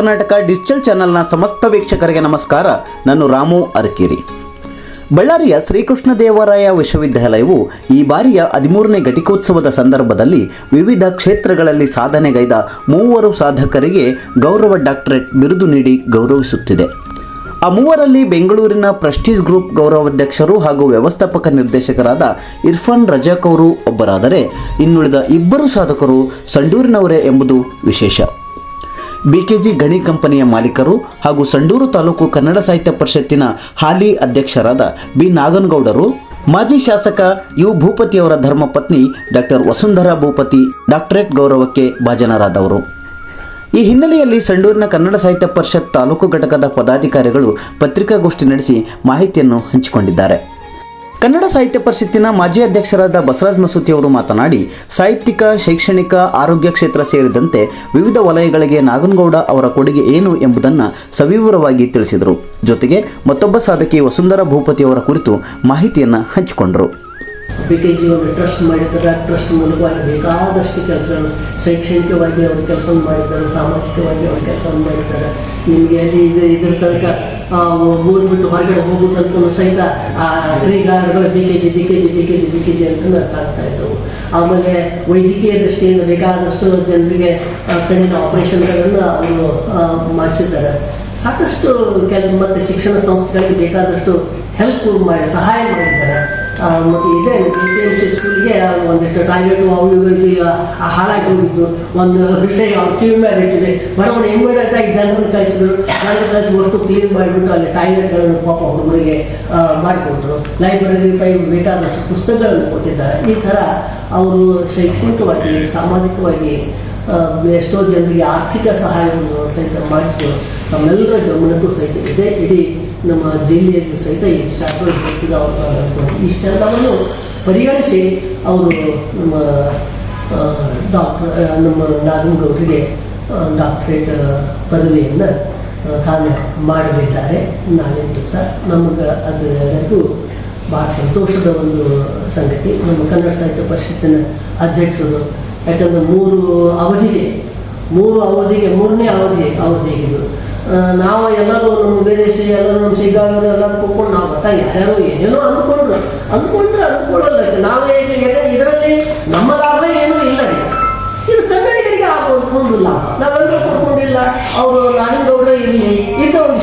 Karnataka digital ಚಾನೆಲ್ನ ಸಮಸ್ತ ವೀಕ್ಷಕರಿಗೆ ನಮಸ್ಕಾರ. ನಾನು ರಾಮು ಅರಕೇರಿ. ಬಳ್ಳಾರಿಯ ಶ್ರೀಕೃಷ್ಣ ದೇವರಾಯ ವಿಶ್ವವಿದ್ಯಾಲಯವು ಈ ಬಾರಿಯ ಹದಿಮೂರನೇ ಘಟಿಕೋತ್ಸವದ ಸಂದರ್ಭದಲ್ಲಿ ವಿವಿಧ ಕ್ಷೇತ್ರಗಳಲ್ಲಿ ಸಾಧನೆಗೈದ ಮೂವರು ಸಾಧಕರಿಗೆ ಗೌರವ ಡಾಕ್ಟರೇಟ್ ಬಿರುದು ನೀಡಿ ಗೌರವಿಸುತ್ತಿದೆ. ಆ ಮೂವರಲ್ಲಿ ಬೆಂಗಳೂರಿನ ಪ್ರೆಸ್ಟೀಜ್ ಗ್ರೂಪ್ ಗೌರವಾಧ್ಯಕ್ಷರು ಹಾಗೂ ವ್ಯವಸ್ಥಾಪಕ ನಿರ್ದೇಶಕರಾದ ಇರ್ಫಾನ್ ರಜಾಕ್ ಅವರು ಒಬ್ಬರಾದರೆ, ಇನ್ನುಳಿದ ಇಬ್ಬರು ಸಾಧಕರು ಸಂಡೂರಿನವರೇ ಎಂಬುದು ವಿಶೇಷ. ಬಿಕೆಜಿ ಗಣಿ ಕಂಪನಿಯ ಮಾಲೀಕರು ಹಾಗೂ ಸಂಡೂರು ತಾಲೂಕು ಕನ್ನಡ ಸಾಹಿತ್ಯ ಪರಿಷತ್ತಿನ ಹಾಲಿ ಅಧ್ಯಕ್ಷರಾದ ಬಿ ನಾಗನಗೌಡರು, ಮಾಜಿ ಶಾಸಕ ಯು ಭೂಪತಿಯವರ ಧರ್ಮಪತ್ನಿ ಡಾಕ್ಟರ್ ವಸುಂಧರಾ ಭೂಪತಿ, ಡಾಕ್ಟರೇಟ್ ಗೌರವಕ್ಕೆ ಭಾಜನರಾದವರು. ಈ ಹಿನ್ನೆಲೆಯಲ್ಲಿ ಸಂಡೂರಿನ ಕನ್ನಡ ಸಾಹಿತ್ಯ ಪರಿಷತ್ ತಾಲೂಕು ಘಟಕದ ಪದಾಧಿಕಾರಿಗಳು ಪತ್ರಿಕಾಗೋಷ್ಠಿ ನಡೆಸಿ ಮಾಹಿತಿಯನ್ನು ಹಂಚಿಕೊಂಡಿದ್ದಾರೆ. ಕನ್ನಡ ಸಾಹಿತ್ಯ ಪರಿಷತ್ತಿನ ಮಾಜಿ ಅಧ್ಯಕ್ಷರಾದ ಬಸರಾಜ್ ಮಸೂತಿ ಅವರು ಮಾತನಾಡಿ, ಸಾಹಿತ್ಯಿಕ, ಶೈಕ್ಷಣಿಕ, ಆರೋಗ್ಯ ಕ್ಷೇತ್ರ ಸೇರಿದಂತೆ ವಿವಿಧ ವಲಯಗಳಿಗೆ ನಾಗನಗೌಡ ಅವರ ಕೊಡುಗೆ ಏನು ಎಂಬುದನ್ನು ಸವಿವರವಾಗಿ ತಿಳಿಸಿದರು. ಜೊತೆಗೆ ಮತ್ತೊಬ್ಬ ಸಾಧಕಿ ವಸುಂಧರಾ ಭೂಪತಿ ಅವರ ಕುರಿತು ಮಾಹಿತಿಯನ್ನು ಹಂಚಿಕೊಂಡರು. ಬಿ ಕೆ ಜಿ ಒಂದು ಟ್ರಸ್ಟ್ ಮಾಡಿದ್ದಾರೆ ಆ ಟ್ರಸ್ಟ್ ಮೂಲಕವಾಗಿ ಬೇಕಾದಷ್ಟು ಕೆಲಸಗಳು, ಶೈಕ್ಷಣಿಕವಾಗಿ ಅವರು ಕೆಲಸವನ್ನು ಮಾಡಿದ್ದಾರೆ, ಸಾಮಾಜಿಕವಾಗಿ ಅವ್ರ ಕೆಲಸವನ್ನು ಮಾಡಿದ್ದಾರೆ. ನಿಮಗೆ ಅಲ್ಲಿ ಇದು ಇದ್ರ ತನಕ ಊರು ಬಿಟ್ಟು ಹೊರಗಡೆ ಹೋಗೋ ತನಕ ಸಹಿತ, ಆ tree ಗಾರ್ಡ್ಗಳು B K G B K G B K G B K G ಅಂತ ಕಾಣ್ತಾ ಇದ್ದವು. ಆಮೇಲೆ ವೈದ್ಯಕೀಯ ದೃಷ್ಟಿಯಿಂದ ಬೇಕಾದಷ್ಟು ಜನರಿಗೆ ಕಡಿಮೆ ಆಪರೇಷನ್ಗಳನ್ನು ಅವರು ಮಾಡಿಸಿದ್ದಾರೆ. ಸಾಕಷ್ಟು ಕೆಲಸ ಮತ್ತು ಶಿಕ್ಷಣ ಸಂಸ್ಥೆಗಳಿಗೆ ಬೇಕಾದಷ್ಟು ಹೆಲ್ಪ್ ಮಾಡಿ, ಸಹಾಯ ಮಾಡಿದ್ದಾರೆ. ಇದೇ ಪಿ ಪಿ ಎಂ ಸಿ ಸ್ಕೂಲ್ಗೆ ಒಂದಿಷ್ಟು ಟಾಯ್ಲೆಟ್ ಅವು ಹಾಳಾಗಿ ಹೋಗಿದ್ದು. ಒಂದು ವಿಷಯ ಅವ್ರು ಕಿವಿ ಮೇಲೆ ಬಡವನ ಇಮ್ಮಿಡಿಯೇಟ್ ಆಗಿ ಜನರನ್ನು ಕಳಿಸಿದ್ರು. ಜನರನ್ನು ಕಳಿಸಿ ಒಟ್ಟು ಕ್ಲೀನ್ ಮಾಡಿಬಿಟ್ಟು ಅಲ್ಲಿ ಟಾಯ್ಲೆಟ್ಗಳನ್ನು ಪಾಪ ಹುಡುಗರಿಗೆ ಮಾಡಿಕೊಟ್ರು. ಲೈಬ್ರರಿ ಪೈ ಬೇಕಾದಷ್ಟು ಪುಸ್ತಕಗಳನ್ನು ಕೊಟ್ಟಿದ್ದಾರೆ. ಈ ಥರ ಅವರು ಶೈಕ್ಷಣಿಕವಾಗಿ, ಸಾಮಾಜಿಕವಾಗಿ ಎಷ್ಟೋ ಜನರಿಗೆ ಆರ್ಥಿಕ ಸಹಾಯವನ್ನು ಸಹಿತ ಮಾಡಿದ್ದು ನಮ್ಮೆಲ್ಲರ ಗಮನಕ್ಕೂ ಸಹಿತ ಇದೆ. ಇಡೀ ನಮ್ಮ ಜಿಲ್ಲೆಯಲ್ಲೂ ಸಹಿತ ಈ ಶಾಸ್ತ್ರ ಅವ್ರು ಇಷ್ಟೆಲ್ಲವನ್ನು ಪರಿಗಣಿಸಿ ಅವರು ನಮ್ಮ ಡಾಕ್ಟರ್ ನಮ್ಮ ನಾಗನಗೌಡರಿಗೆ ಡಾಕ್ಟರೇಟ್ ಪದವಿಯನ್ನು ಸಾಧನೆ ಮಾಡಲಿದ್ದಾರೆ ನಾಳೆ ದಿವಸ ನಮಗೆ ಅದು ಎಲ್ಲರಿಗೂ ಭಾಳ ಸಂತೋಷದ ಒಂದು ಸಂಗತಿ. ನಮ್ಮ ಕನ್ನಡ ಸಾಹಿತ್ಯ ಪರಿಷತ್ತಿನ ಅಧ್ಯಕ್ಷರು ಯಾಕಂದ್ರೆ ಮೂರು ಅವಧಿಗೆ ಮೂರು ಅವಧಿಗೆ, ಮೂರನೇ ಅವಧಿ ಅವಧಿಗೆ ನಾವು ಎಲ್ಲರೂ ನಮ್ಮ ವೀರೇಶ್ ಎಲ್ಲರೂ ನಮ್ಮ ಸಿಗ್ಗಾಳವರು ಎಲ್ಲರೂ ಕೂತ್ಕೊಂಡು ನಾವು ಬರ್ತಾ ಯಾರ್ಯಾರು ಏನೇನೋ ಅಂದ್ಕೊಂಡ್ರು ಅಂದ್ಕೊಂಡ್ರೆ ಅಂದ್ಕೊಳ್ಳೋದಕ್ಕೆ ನಾವು ಈಗ ಇದರಲ್ಲಿ ನಮ್ಮ ಲಾಭ ಏನೂ ಇಲ್ಲ ಈಗ. ಇದು ಕನ್ನಡಿಗರಿಗೆ ಆಗುವಂಥ ಒಂದು ಲಾಭ. ನಾವೆಲ್ಲರೂ ಕೂತ್ಕೊಂಡಿಲ್ಲ. ಅವರು ನಾರಾಯಣಗೌಡ ಇಲ್ಲಿ ಇಂಥ ಅವ್ರ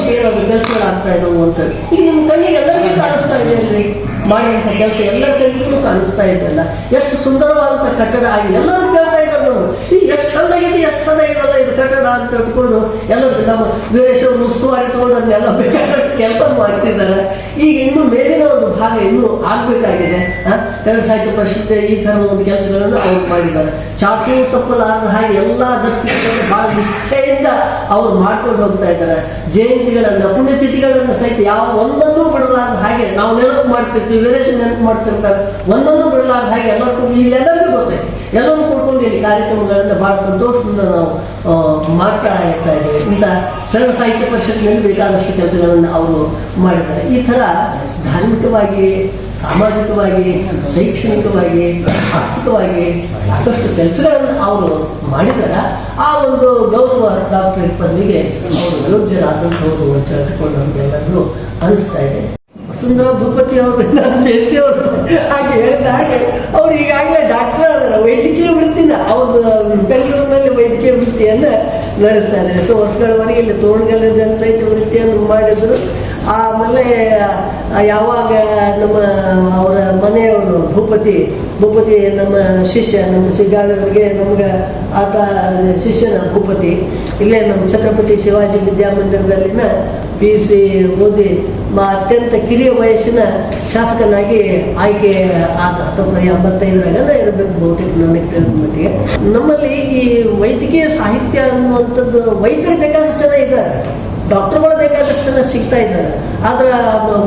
ಕೆಲಸ ಆಗ್ತಾ ಇದ್ದವು ಅಂತ ಈಗ ನಿಮ್ಮ ಕಣ್ಣಿಗೆ ಎಲ್ಲರಿಗೂ ಕಾಣಿಸ್ತಾ ಇದೆ ಅಲ್ರಿ? ಮಾಡಿದಂಥ ಕೆಲಸ ಎಲ್ಲರ ಕಣ್ಣಿಗೂ ಕಾಣಿಸ್ತಾ ಇದ್ದಲ್ಲ ಎಷ್ಟು ಸುಂದರವಾದಂಥ ಕಟ್ಟಡ ಆಗಿ ಎಲ್ಲರೂ ಕೇಳ್ತಾ ಇದ್ದಾರೆ ನಾವು ಈ ಎಷ್ಟು ಚೆನ್ನಾಗಿದೆ ಎಷ್ಟು ಚೆನ್ನಾಗಿದೆಲ್ಲ ಇದು ಕಟ್ಟಡ ಅಂತ ಇಟ್ಕೊಂಡು ಎಲ್ಲ ನಮ್ಮ ವೀರೇಶ್ವರ ಉಸ್ತುವಾರಿ ತಗೊಂಡು ಅದನ್ನೆಲ್ಲ ಕಟ್ಟಡ ಕೆಲಸ ಮಾಡಿಸಿದ್ದಾರೆ. ಈಗ ಇನ್ನು ಮೇಲಿನ ಒಂದು ಭಾಗ ಇನ್ನೂ ಆಗ್ಬೇಕಾಗಿದೆ. ಕನ್ನಡ ಸಾಹಿತ್ಯ ಪರಿಷತ್ ಈ ತರ ಒಂದು ಕೆಲಸಗಳನ್ನು ಅವ್ರು ಮಾಡಿದ್ದಾರೆ. ಚಾಕು ತಪ್ಪಲಾರದ ಹಾಗೆ ಎಲ್ಲ ದತ್ತಿಗಳನ್ನು ಬಹಳ ನಿಷ್ಠೆಯಿಂದ ಅವ್ರು ಮಾಡ್ಕೊಂಡು ಹೋಗ್ತಾ ಇದ್ದಾರೆ. ಜಯಂತಿಗಳನ್ನ, ಪುಣ್ಯತಿಥಿಗಳನ್ನ ಸಹಿತ ಯಾವ ಒಂದನ್ನೂ ಬಿಡಲಾರದ ಹಾಗೆ ನಾವು ನೆನಪು ಮಾಡ್ತಿರ್ತೀವಿ ವೀರೇಶ್ ನೆನಪು ಮಾಡ್ತಿರ್ತಾರೆ. ಒಂದನ್ನು ಬಿಡಲಾರದ ಹಾಗೆ ಎಲ್ಲರಿಗೂ ಇಲ್ಲೆಲ್ಲರಿಗೂ ಗೊತ್ತೈತಿ ಎಲ್ಲರೂ ಕೂತ್ಕೊಂಡು ಇಲ್ಲಿ ಕಾರ್ಯಕ್ರಮಗಳನ್ನ ಬಹಳ ಸಂತೋಷದಿಂದ ನಾವು ಮಾಡ್ತಾ ಇರ್ತಾ ಇದ್ದೇವೆ. ಇಂಥ ಸರ್ವ ಸಾಹಿತ್ಯ ಪರಿಷತ್ನಲ್ಲಿ ಬೇಕಾದಷ್ಟು ಕೆಲಸಗಳನ್ನು ಅವರು ಮಾಡಿದ್ದಾರೆ. ಈ ಥರ ಧಾರ್ಮಿಕವಾಗಿ, ಸಾಮಾಜಿಕವಾಗಿ, ಶೈಕ್ಷಣಿಕವಾಗಿ, ಆರ್ಥಿಕವಾಗಿ ಸಾಕಷ್ಟು ಕೆಲಸಗಳನ್ನು ಅವರು ಮಾಡಿದ್ದಾರೆ. ಆ ಒಂದು ಗೌರವ ಡಾಕ್ಟರೇಟ್ ಪದವಿಗೆ ಅವರು ಯೋಗ್ಯರಾದಂಥವ್ರು ಅಂತ ಹೇಳ್ಕೊಂಡು ಎಲ್ಲರೂ ಅನಿಸ್ತಾ ಇದೆ. ವಸುಂಧರಾ ಭೂಪತಿ ಅವರು ಹಾಗೆ ಹೇಳಿದ ಹಾಗೆ. ಅವ್ರು ಈಗಾಗಲೇ ಡಾಕ್ಟರ್ ವೈದ್ಯಕೀಯ ವೃತ್ತಿನ, ಅವರು ಬೆಂಗಳೂರಿನಲ್ಲಿ ವೈದ್ಯಕೀಯ ವೃತ್ತಿಯನ್ನು ನಡೆಸ್ತಾರೆ. ಎಷ್ಟೋ ವರ್ಷಗಳವರೆಗೆ ಇಲ್ಲಿ ತೋರಣಗಲ್ಲ ಜನಸಹಿತ ವೃತ್ತಿಯನ್ನು ಮಾಡಿದ್ರು. ಆಮೇಲೆ ಯಾವಾಗ ನಮ್ಮ ಅವರ ಮನೆಯವರು, ಭೂಪತಿ ಭೂಪತಿ ನಮ್ಮ ಶಿಷ್ಯ, ನಮ್ಮ ಸಿಗ್ಗಾಳವರಿಗೆ ನಮ್ಗೆ ಆತ, ಶಿಷ್ಯನ ಭೂಪತಿ, ಇಲ್ಲೇ ನಮ್ಮ ಛತ್ರಪತಿ ಶಿವಾಜಿ ವಿದ್ಯಾಮಂದಿರದಲ್ಲಿನ ಪಿ ಸಿ ಓದಿ ಅತ್ಯಂತ ಕಿರಿಯ ವಯಸ್ಸಿನ ಶಾಸಕನಾಗಿ ಆಯ್ಕೆ ಆದ ಹತ್ತೊಂಬತ್ತು ಎಂಬತ್ತೈದರಾಗೆಲ್ಲ ಇರಬೇಕು ಬಹುತೇಕ ನನಗೆ ತಿಳಿದ ಮಟ್ಟಿಗೆ. ನಮ್ಮಲ್ಲಿ ಈ ವೈದ್ಯಕೀಯ ಸಾಹಿತ್ಯ ಅನ್ನುವಂಥದ್ದು, ವೈದ್ಯರು ಬೇಕಾದಷ್ಟು ಜನ ಇದ್ದಾರೆ. ಡಾಕ್ಟರ್ಗಳು ಬೇಕಾದಷ್ಟು ಜನ ಸಿಗ್ತಾ ಇದ್ದಾರೆ. ಆದ್ರೆ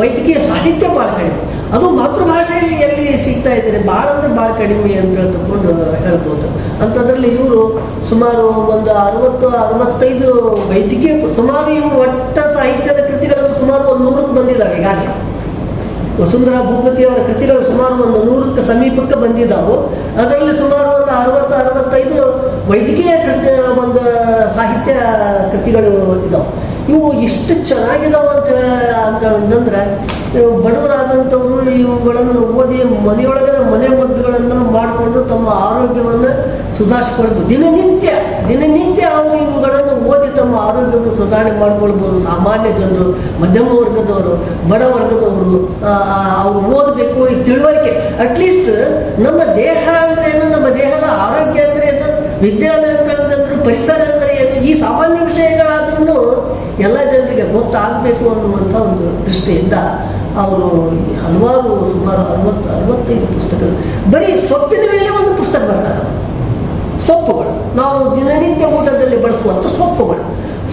ವೈದ್ಯಕೀಯ ಸಾಹಿತ್ಯ ಭಾಳ ಕಡಿಮೆ. ಅದು ಮಾತೃಭಾಷೆಯಲ್ಲಿ ಎಲ್ಲಿ ಸಿಗ್ತಾ ಇದ್ದಾರೆ? ಭಾಳ ಅಂದ್ರೆ ಭಾಳ ಕಡಿಮೆ ಅಂತ ತಗೊಂಡು ಹೇಳ್ಬೋದು. ಅಂಥದ್ರಲ್ಲಿ ಇವರು ಸುಮಾರು ಒಂದು ಅರವತ್ತು, ಅರವತ್ತೈದು ವೈದ್ಯಕೀಯ, ಸುಮಾರು ಇವರು ಒಟ್ಟ ಸಾಹಿತ್ಯದ ಕೃತಿಗಳು ಸುಮಾರು ಒಂದು ನೂರಕ್ಕೆ ಬಂದಿದ್ದಾವೆ ಈಗಾಗಲೇ ವಸುಂಧರಾ ಭೂಪತಿ ಅವರ ಕೃತಿಗಳು ಸುಮಾರು ಒಂದು ನೂರಕ್ಕೆ ಸಮೀಪಕ್ಕೆ ಬಂದಿದ್ದಾವೆ. ಅದರಲ್ಲಿ ಸುಮಾರು ಒಂದು ಅರವತ್ತು, ಅರವತ್ತೈದು ವೈದ್ಯಕೀಯ ಕೃತಿ, ಒಂದು ಸಾಹಿತ್ಯ ಕೃತಿಗಳು ಇದಾವೆ. ಇವು ಇಷ್ಟು ಚೆನ್ನಾಗಿದಾವೆ ಅಂತ ಅಂತ ಅಂತಂದ್ರೆ ಬಡವರಾದಂಥವರು ಇವುಗಳನ್ನು ಓದಿ ಮನೆಯೊಳಗೆ ಮನೆ ಮದ್ದುಗಳನ್ನು ಮಾಡಿಕೊಂಡು ತಮ್ಮ ಆರೋಗ್ಯವನ್ನು ಸುಧಾರಿಸ್ಕೊಳ್ಬೋದು ದಿನನಿತ್ಯ ದಿನನಿತ್ಯ ತಮ್ಮ ಆರೋಗ್ಯವನ್ನು ಸುಧಾರಣೆ ಮಾಡಿಕೊಳ್ಬೋದು. ಸಾಮಾನ್ಯ ಜನರು, ಮಧ್ಯಮ ವರ್ಗದವರು, ಬಡ ವರ್ಗದವರು ಅವರು ಓದಬೇಕು ಈ ತಿಳುವಳಿಕೆ. ಅಟ್ಲೀಸ್ಟ್ ನಮ್ಮ ದೇಹ ಅಂದ್ರೆ ಏನು? ನಮ್ಮ ದೇಹದ ಆರೋಗ್ಯ ಅಂದ್ರೆ ಏನು? ವಿದ್ಯಾಲಯಗಳಂತಂದ್ರೆ ಪರಿಸರ ಅಂದ್ರೆ ಏನು? ಈ ಸಾಮಾನ್ಯ ವಿಷಯಗಳಾದ್ರೂ ಎಲ್ಲ ಜನರಿಗೆ ಗೊತ್ತಾಗಬೇಕು ಅನ್ನುವಂಥ ಒಂದು ದೃಷ್ಟಿಯಿಂದ ಅವರು ಹಲವಾರು ಸುಮಾರು ಅರವತ್ತು, ಅರವತ್ತೈದು ಪುಸ್ತಕಗಳು. ಬರೀ ಸೊಪ್ಪಿನ ಮೇಲೆ ಒಂದು ಪುಸ್ತಕ ಬರ್ತಾರೆ. ಸೊಪ್ಪುಗಳು. ನಾವು ದಿನನಿತ್ಯ ಊಟದಲ್ಲಿ ಬಳಸುವಂಥ ಸೊಪ್ಪುಗಳು.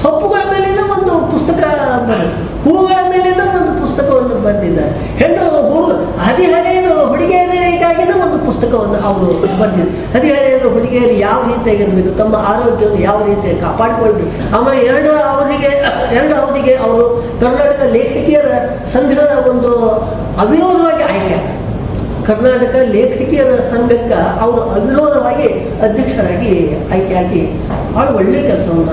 ಸೊಪ್ಪುಗಳ ಮೇಲಿನ ಒಂದು ಪುಸ್ತಕ ಬರುತ್ತೆ ಹೂಗಳ ಮೇಲಿನ ಒಂದು ಪುಸ್ತಕವನ್ನು ಬರೆದಿದ್ದಾರೆ ಹೆಣ್ಣು ಹುಡುಗ ಹದಿಹರೆಯದು ಹುಡುಗಿಯರಿಗಾಗಿನ ಒಂದು ಪುಸ್ತಕವನ್ನು ಅವರು ಬಂದಿದ್ದಾರೆ. ಹದಿಹರೆಯದು ಹುಡುಗಿಯರು ಯಾವ ರೀತಿಯಾಗಿರಬೇಕು ತಮ್ಮ ಆರೋಗ್ಯವನ್ನು ಯಾವ ರೀತಿಯಾಗಿ ಕಾಪಾಡಿಕೊಳ್ಬೇಕು. ಆಮೇಲೆ ಎರಡು ಅವಧಿಗೆ ಎರಡು ಅವಧಿಗೆ ಅವರು ಕರ್ನಾಟಕ ಲೇಖಕಿಯರ ಸಂಘದ ಒಂದು ಅವಿರೋಧವಾಗಿ ಆಯ್ಕೆ ಆಗ್ತಾರೆ. ಕರ್ನಾಟಕ ಲೇಖಕಿಯರ ಸಂಘಕ್ಕೆ ಅವರು ಅವಿರೋಧವಾಗಿ ಅಧ್ಯಕ್ಷರಾಗಿ ಆಯ್ಕೆಯಾಗಿ ಭಾಳ ಒಳ್ಳೆ ಕೆಲಸವನ್ನು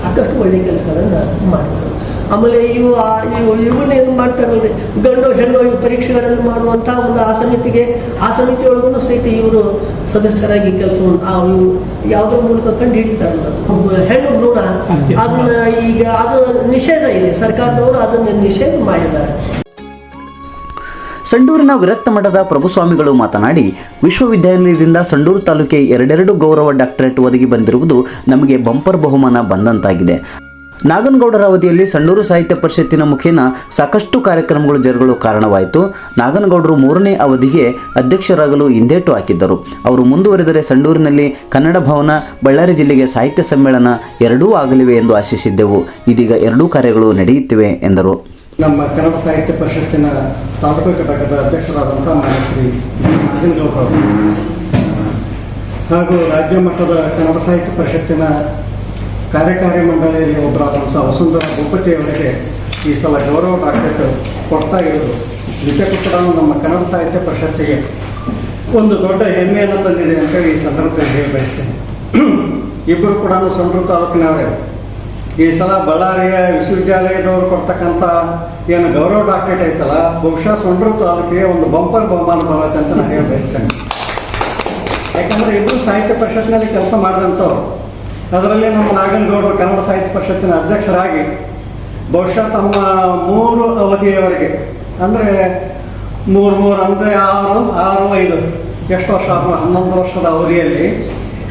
ಸಾಕಷ್ಟು ಒಳ್ಳೆ ಕೆಲಸಗಳನ್ನು ಮಾಡಿದರು. ಆಮೇಲೆ ಇವು ಆ- ಇವು ಇವನ್ನ ಏನು ಮಾಡ್ತಾರಲ್ರಿ ಗಂಡು ಹೆಣ್ಣು ಇವು ಪರೀಕ್ಷೆಗಳನ್ನು ಮಾಡುವಂಥ ಒಂದು ಆ ಸಮಿತಿಗೆ ಆ ಸಮಿತಿಯೊಳಗೂ ಸಹಿತ ಇವರು ಸದಸ್ಯರಾಗಿ ಕೆಲಸವನ್ನು ಆ ಇವು ಯಾವುದೋ ಮೂಲಕ ಕಂಡು ಹಿಡಿತಾರಲ್ಲ. ಹೆಣ್ಣು ಭ್ರೂಣ ಅದನ್ನ ಈಗ ಅದು ನಿಷೇಧ ಇದೆ. ಸರ್ಕಾರದವರು ಅದನ್ನು ನಿಷೇಧ ಮಾಡಿದ್ದಾರೆ. ಸಂಡೂರಿನ ವಿರಕ್ತ ಮಠದ ಪ್ರಭುಸ್ವಾಮಿಗಳು ಮಾತನಾಡಿ, ವಿಶ್ವವಿದ್ಯಾನಿಲಯದಿಂದ ಸಂಡೂರು ತಾಲೂಕೆ ಎರಡೆರಡು ಗೌರವ ಡಾಕ್ಟರೇಟ್ ಒದಗಿ ಬಂದಿರುವುದು ನಮಗೆ ಬಂಪರ್ ಬಹುಮಾನ ಬಂದಂತಾಗಿದೆ. ನಾಗನಗೌಡರ ಅವಧಿಯಲ್ಲಿ ಸಂಡೂರು ಸಾಹಿತ್ಯ ಪರಿಷತ್ತಿನ ಮುಖೇನ ಸಾಕಷ್ಟು ಕಾರ್ಯಕ್ರಮಗಳು ಜರುಗಲು ಕಾರಣವಾಯಿತು. ನಾಗನಗೌಡರು ಮೂರನೇ ಅವಧಿಗೆ ಅಧ್ಯಕ್ಷರಾಗಲು ಹಿಂದೇಟು ಹಾಕಿದ್ದರು. ಅವರು ಮುಂದುವರೆದರೆ ಸಂಡೂರಿನಲ್ಲಿ ಕನ್ನಡ ಭವನ, ಬಳ್ಳಾರಿ ಜಿಲ್ಲೆಗೆ ಸಾಹಿತ್ಯ ಸಮ್ಮೇಳನ ಎರಡೂ ಆಗಲಿವೆ ಎಂದು ಆಶಿಸಿದ್ದೆವು. ಇದೀಗ ಎರಡೂ ಕಾರ್ಯಗಳು ನಡೆಯುತ್ತಿವೆ ಎಂದರು. ನಮ್ಮ ಕನ್ನಡ ಸಾಹಿತ್ಯ ಪರಿಷತ್ತಿನ ತಾಲೂಕು ಘಟಕದ ಅಧ್ಯಕ್ಷರಾದಂಥ ಮಾನ್ಯ ಶ್ರೀ ನಾಗನಗೌಡ ಅವರು. ಹಾಗೂ ರಾಜ್ಯ ಮಟ್ಟದ ಕನ್ನಡ ಸಾಹಿತ್ಯ ಪರಿಷತ್ತಿನ ಕಾರ್ಯಕಾರಿ ಮಂಡಳಿಯಲ್ಲಿ ಒಬ್ಬರಾದಂಥ ವಸುಂಧರ ಭೂಪತಿ ಅವರಿಗೆ ಈ ಸಲ ಗೌರವ ಡಾಕ್ಟರೇಟ್ ಕೊಡ್ತಾ ಇರೋದು ನಿಜಕ್ಕೂ ಕೂಡ ನಮ್ಮ ಕನ್ನಡ ಸಾಹಿತ್ಯ ಪರಿಷತ್ತಿಗೆ ಒಂದು ದೊಡ್ಡ ಹೆಮ್ಮೆಯನ್ನು ತಂದಿದೆ ಅಂತ ಈ ಸಂದರ್ಭದಲ್ಲಿ ಹೇಳಿ ಬಯಸ್ತೇನೆ ಇಬ್ಬರು ಕೂಡ ಸಂಡೂರು ತಾಲೂಕಿನವರೇ ಈ ಸಲ ಬಳ್ಳಾರಿಯ ವಿಶ್ವವಿದ್ಯಾಲಯದವರು ಕೊಡ್ತಕ್ಕಂಥ ಏನು ಗೌರವ ಡಾಕ್ಟರೇಟ್ ಐತಲ್ಲ, ಬಹುಶಃ ಸೊಂಡ್ರು ತಾಲೂಕಿಗೆ ಒಂದು ಬಂಪರ್ ಬಹುಮಾನ ಬರುತ್ತೆ ಅಂತ ನಾನು ಹೇಳಿ ಬಯಸ್ತೇನೆ ಯಾಕಂದ್ರೆ ಇಬ್ಬರು ಸಾಹಿತ್ಯ ಪರಿಷತ್ನಲ್ಲಿ ಕೆಲಸ ಮಾಡಿದಂಥವ್ರು. ಅದರಲ್ಲಿ ನಮ್ಮ ನಾಗನಗೌಡರು ಕನ್ನಡ ಸಾಹಿತ್ಯ ಪರಿಷತ್ತಿನ ಅಧ್ಯಕ್ಷರಾಗಿ, ಬಹುಶಃ ತಮ್ಮ ಮೂರು ಅವಧಿಯವರೆಗೆ, ಅಂದರೆ ಮೂರು ಮೂರು ಅಂದರೆ ಆರು ಆರು, ಐದು, ಎಷ್ಟು ವರ್ಷ ಆದ್ರೂ ಹನ್ನೊಂದು ವರ್ಷದ ಅವಧಿಯಲ್ಲಿ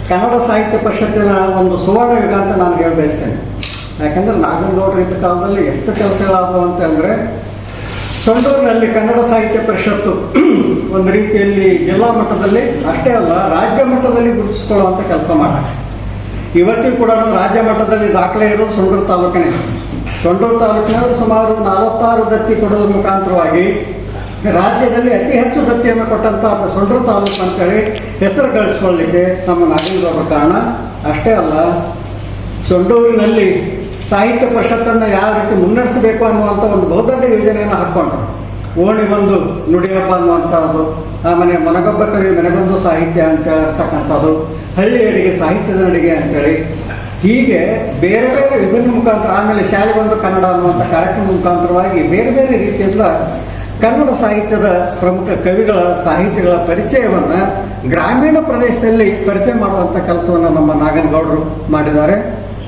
ಕನ್ನಡ ಸಾಹಿತ್ಯ ಪರಿಷತ್ತಿನ ಒಂದು ಸುವರ್ಣ ಯುಗ ಅಂತ ನಾನು ಹೇಳಿ ಬಯಸ್ತೇನೆ ಯಾಕಂದ್ರೆ ನಾಗನಗೌಡರು ಇದ್ದ ಕಾಲದಲ್ಲಿ ಎಷ್ಟು ಕೆಲಸಗಳಾದವು ಅಂತಂದ್ರೆ ಸಂಡೂರಿನಲ್ಲಿ ಕನ್ನಡ ಸಾಹಿತ್ಯ ಪರಿಷತ್ತು ಒಂದು ರೀತಿಯಲ್ಲಿ ಜಿಲ್ಲಾ ಮಟ್ಟದಲ್ಲಿ ಅಷ್ಟೇ ಅಲ್ಲ, ರಾಜ್ಯ ಮಟ್ಟದಲ್ಲಿ ಗುರುತಿಸಿಕೊಳ್ಳುವಂಥ ಕೆಲಸ ಮಾಡ ಇವತ್ತಿಗೂ ಕೂಡ ರಾಜ್ಯ ಮಟ್ಟದಲ್ಲಿ ದಾಖಲೆ ಇರೋದು ಸಂಡೂರು ತಾಲೂಕಿನ. ಸಂಡೂರು ತಾಲೂಕಿನವರು ಸುಮಾರು ನಲವತ್ತಾರು ದತ್ತಿ ಕೊಡೋದ್ರ ಮುಖಾಂತರವಾಗಿ ರಾಜ್ಯದಲ್ಲಿ ಅತಿ ಹೆಚ್ಚು ದತ್ತಿಯನ್ನು ಕೊಟ್ಟಂತ ಸಂಡೂರು ತಾಲೂಕು ಅಂತೇಳಿ ಹೆಸರು ಗಳಿಸ್ಕೊಳ್ಳಿಕ್ಕೆ ನಮ್ಮ ನಾಗೇಂದ್ರ ಕಾರಣ. ಅಷ್ಟೇ ಅಲ್ಲ, ಸೊಂಡೂರಿನಲ್ಲಿ ಸಾಹಿತ್ಯ ಪರಿಷತ್ತನ್ನು ಯಾವ ರೀತಿ ಮುನ್ನಡೆಸಬೇಕು ಅನ್ನುವಂಥ ಒಂದು ಬಹುದೊಡ್ಡ ಯೋಜನೆಯನ್ನು ಹಾಕ್ಕೊಂಡ್ರು. ಓಣಿ ಒಂದು ನುಡಿಯಪ್ಪ ಅನ್ನುವಂಥದ್ದು ಆಮೇಲೆ ಮನಗೊಬ್ಬ ಕವಿ ಮನೆಗೊಂದು ಸಾಹಿತ್ಯ ಅಂತ ಹೇಳ್ತಕ್ಕಂಥದ್ದು, ಹಳ್ಳಿ ಅಡಿಗೆ, ಸಾಹಿತ್ಯದ ನಡಿಗೆ ಅಂತೇಳಿ. ಹೀಗೆ ಬೇರೆ ಬೇರೆ ವಿಭಿನ್ನ ಮುಖಾಂತರ, ಆಮೇಲೆ ಶಾಲೆಗೊಂದು ಕನ್ನಡ ಅನ್ನುವಂಥ ಕಾರ್ಯಕ್ರಮ ಮುಖಾಂತರವಾಗಿ ಬೇರೆ ಬೇರೆ ರೀತಿಯಿಂದ ಕನ್ನಡ ಸಾಹಿತ್ಯದ ಪ್ರಮುಖ ಕವಿಗಳ ಸಾಹಿತ್ಯಗಳ ಪರಿಚಯವನ್ನು ಗ್ರಾಮೀಣ ಪ್ರದೇಶದಲ್ಲಿ ಪರಿಚಯ ಮಾಡುವಂಥ ಕೆಲಸವನ್ನು ನಮ್ಮ ನಾಗನಗೌಡರು ಮಾಡಿದ್ದಾರೆ.